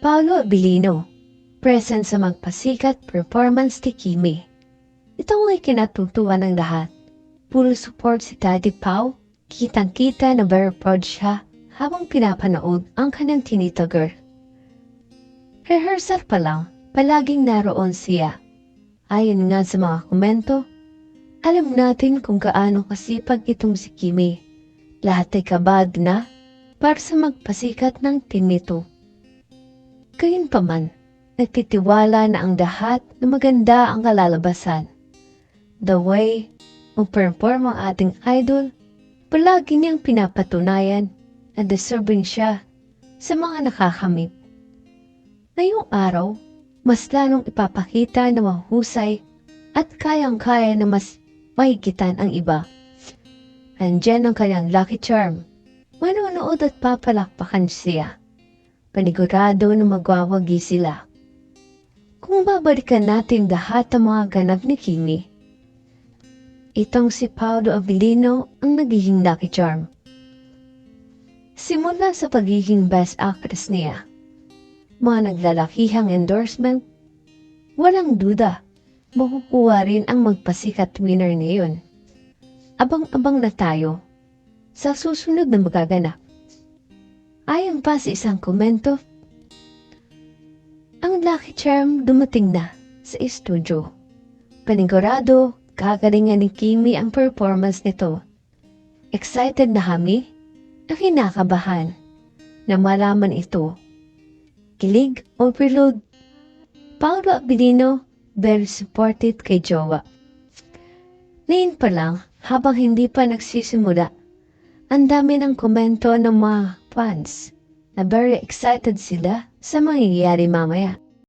Paolo Abilino, present sa magpasikat performance ni Kimi. Ito ang kinatutuwa ng lahat. Full support si Daddy Pau, kitang-kita na very proud siya habang pinapanood ang kanyang tinita girl. Rehearsal pa lang, palaging naroon siya. Ayon nga sa mga komento, alam natin kung gaano kasipag itong si Kimi. Lahat ay kabag na para sa magpasikat ng team nito. Gayunpaman, nagtitiwala na ang lahat na maganda ang kalalabasan. The way mag-perform ang ating idol, palagi niyang pinapatunayan na deserving siya sa mga nakakamit. Ngayong araw, mas lalong ipapakita na mahusay at kayang-kaya na mas mahigitan ang iba. Andyan ang kanyang lucky charm. Manonood at papalakpakan siya. Panigurado na magwawagi sila. Kung babalikan natin lahat ng mga ganap ni Kimi, itong si Paolo Abilino ang nagiging lucky charm. Simula sa pagiging best actress niya, mga naglalakihang endorsement, walang duda, makukuha rin ang magpasikat winner ngayon. Abang-abang na tayo sa susunod na magaganap. Ayon pa sa isang komento, ang Lucky Charm dumating na sa studio. Panigurado, gagalingan ni Kimi ang performance nito. Excited na kami na kinakabahan na malaman ito. Kilig, overload. Paolo Abilino, very supported kay Jowa. Ngayon pa lang, habang hindi pa nagsisimula, ang dami ng komento ng mga fans na very excited sila sa mangyayari mamaya.